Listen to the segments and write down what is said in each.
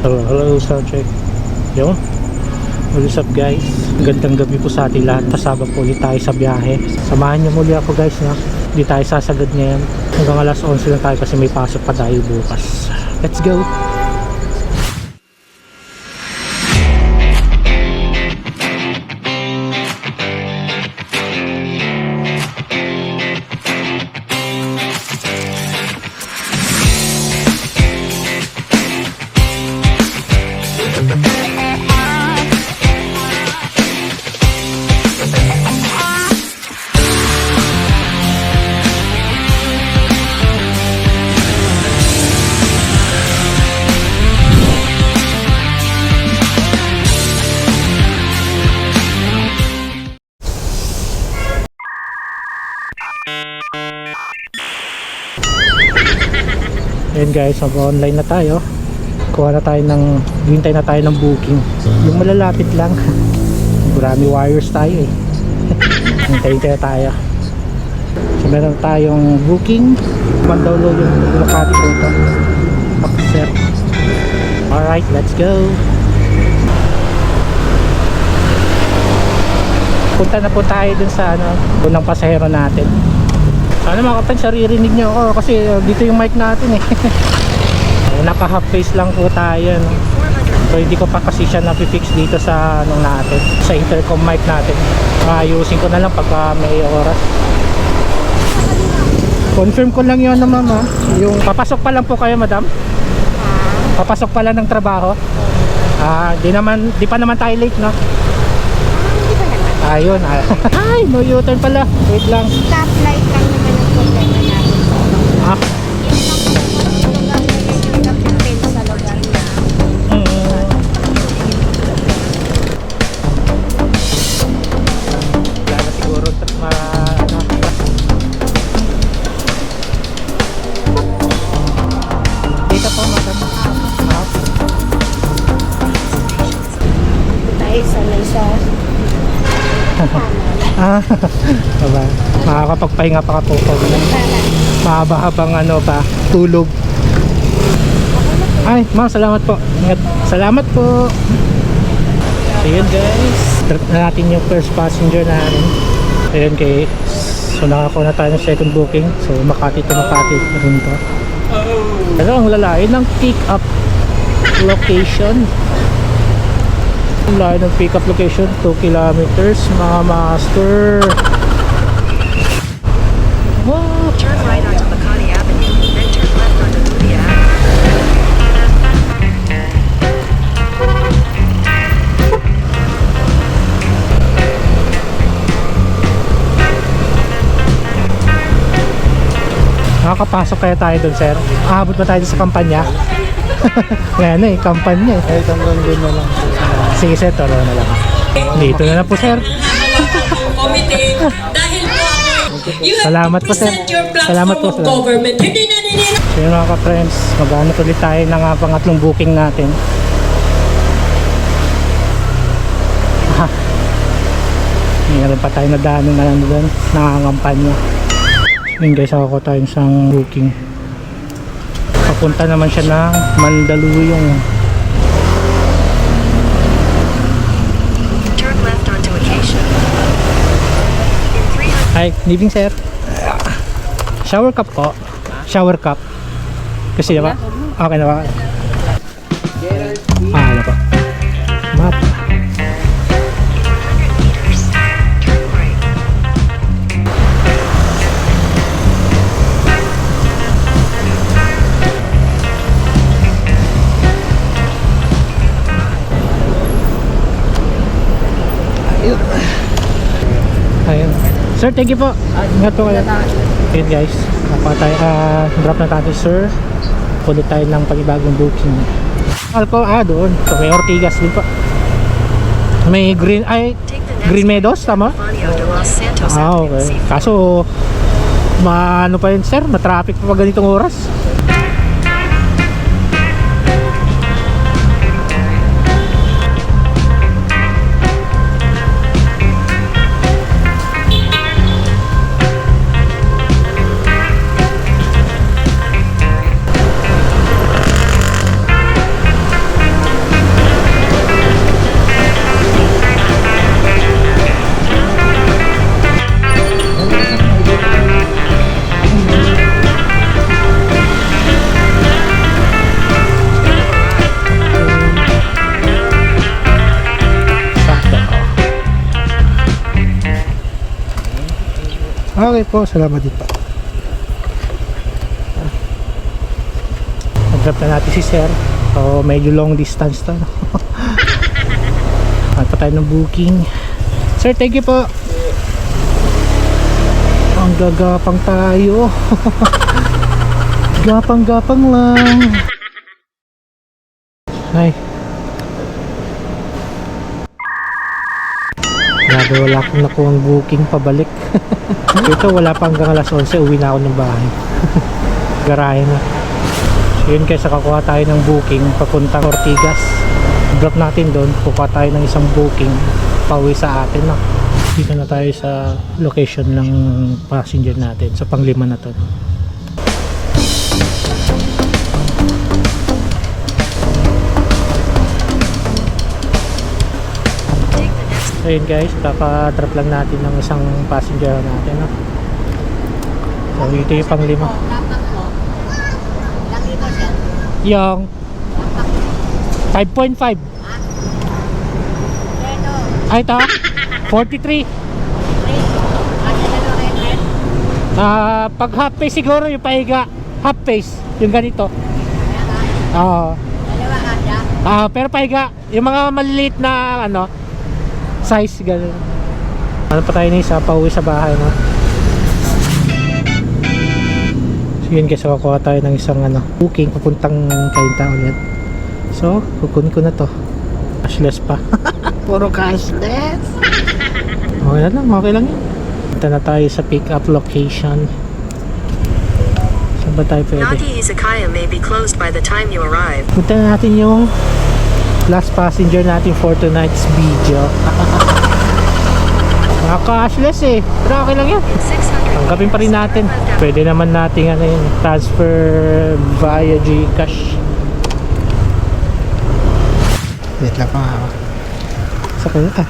Hello, hello, sound check. Yun. What's up guys? Gandang gabi po sa ating lahat. Pasabak po ulit tayo sa biyahe. Samahan niyo muli ako guys na. Hindi tayo sasagad ngayon. Hanggang alas 11 lang tayo kasi may pasok pa tayo bukas. Let's go! Ayan guys, mag-online na tayo. Kuha na tayo ng, hintay na tayo ng booking. Yung malalapit lang. Marami wires tayo eh. Hintay-hintay na tayo. So meron tayong booking. Man-download yung Makati po ito. Accept. Alright, let's go. Punta na po tayo dun sa ano, unang pasahero natin. Sana mga kapatid, saririnig nyo ako kasi uh, dito yung mic natin eh. Naka half face lang po tayo. No? So hindi ko pa kasi siya napifix dito sa ano natin, sa intercom mic natin. Ayusin ko na lang pagka may oras. Confirm ko lang yun na mama. Yung papasok pa lang po kayo madam? Papasok pa lang ng trabaho? Ah, di naman, di pa naman tayo late no? Ayun. ah. Ay, no U-turn pala. Wait lang. Stoplight lang naman ang problema natin. Ah, mm. Ano. Ah, Tayo sa may sa Ah, diba? Makakapagpahinga pa ka po po. Mahaba-habang ano pa, tulog. Ay, ma'am, salamat po. Ingat. Salamat po. So guys, trip na natin yung first passenger natin. Ayun kay So nakakuha na tayo ng second booking. So Makati to Makati rin to. Pero ang lalaki ng pick up location. Ang layo ng pick up location, 2 kilometers, mga master. Wow! Turn right onto Makati Avenue, then turn left onto Avenue. Nakakapasok kaya tayo doon, sir? Aabot ba tayo sa kampanya? Ngayon na eh, kampanya eh. Kahit hanggang doon na lang. Sige, sir, turo na lang. Dito na lang po, sir. committee dahil po you have Salamat to po, sir. present your platform Salamat po, of sir. government hindi na nila So yun mga ka-friends, mag-ano ulit tayo ng uh, pangatlong booking natin. Ah. Meron pa tayo na daanan na lang doon, nangangampanya. Yun guys, ako tayo isang booking. Papunta naman siya ng Mandaluyong. Turn left onto Acacia. In 300 Hi, good evening sir. Shower cup po. Shower cup. Kasi diba? Okay na ba? Sir, thank you po. Ingat po kayo. Ayun guys. Nakuha tayo. ah, drop na tayo sir. Pulit tayo ng panibagong booking. Alco, ah, doon. So, may Ortigas din po. May green, ay, Green Meadows, tama? Ah, okay. C4. Kaso, maano pa yun sir? Matraffic pa ganitong oras? Okay po, salamat din po. Nag-drop na natin si Sir. So, medyo long distance to. At pa tayo ng booking. Sir, thank you po. Ang gagapang tayo. Gapang-gapang lang. Ay. Grabe, wala akong nakuha booking pabalik. Ito, wala pa hanggang alas 11, uwi na ako ng bahay. Garahe na. Yun kaysa kakuha tayo ng booking papuntang Ortigas. Drop natin doon, kukuha tayo ng isang booking pauwi sa atin. No? Dito na tayo sa location ng passenger natin. Sa panglima na to. So yun guys, kaka-drop lang natin ng isang passenger natin. No? So ito yung panglima. Yung 5.5. Ay, ito? 43. Ah, pag half face siguro yung pahiga. Half face, yung ganito. Oo. Ah, pero pahiga, yung mga maliliit na ano, size ganun. Ano pa tayo na isa, pauwi sa bahay, no? So yun guys, kukuha tayo ng isang ano, booking papuntang Kainta ulit. So, kukunin ko na to. Cashless pa. Puro cashless. Okay na lang, okay lang yun. Punta na tayo sa pick up location. Saan ba tayo pwede? Nagi Izakaya may be closed by the time you arrive. Punta na natin yung last passenger natin for tonight's video. Mga cashless eh. Pero okay lang yan. 600 Tanggapin pa rin natin. Pwede naman natin ano yun, transfer via Gcash. Wait lang pa. Sa kanya ah.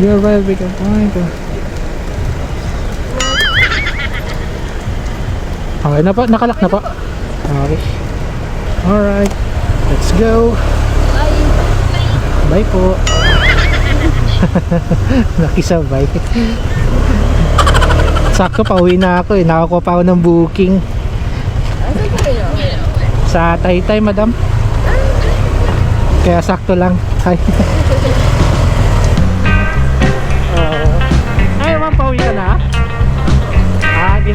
You're right, we can find Okay na po, nakalak na po. Okay. Alright, let's go. Bye po. Nakisabay. Sakto pa uwi na ako eh. Nakakuha pa ako ng booking. Sa Taytay, madam. Kaya sakto lang. Hi.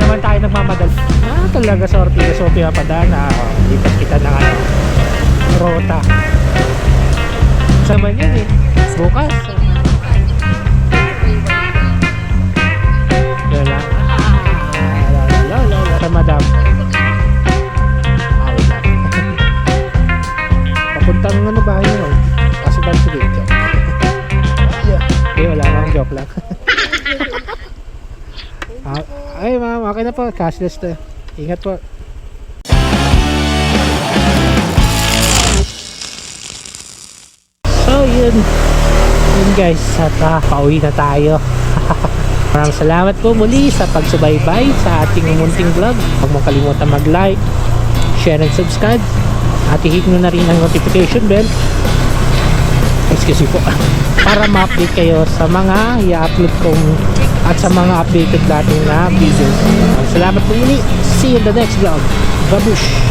naman tayo nagmamadal. Ah, talaga sa Ortigas o Piapadana. Oh, lipat kita ng ano, rota. Sama yan eh. Bukas. Cashless to. Ingat po. So yun. Yun guys. At ah, pauwi na tayo. Maraming salamat po muli sa pagsubaybay sa ating munting vlog. Huwag mo kalimutan mag-like, share and subscribe. At i-hit nyo na rin ang notification bell. Excuse me po. Para ma-update kayo sa mga i-upload kong at sa mga updated dating na videos. Salamat po muli. See you in the next vlog. Babush!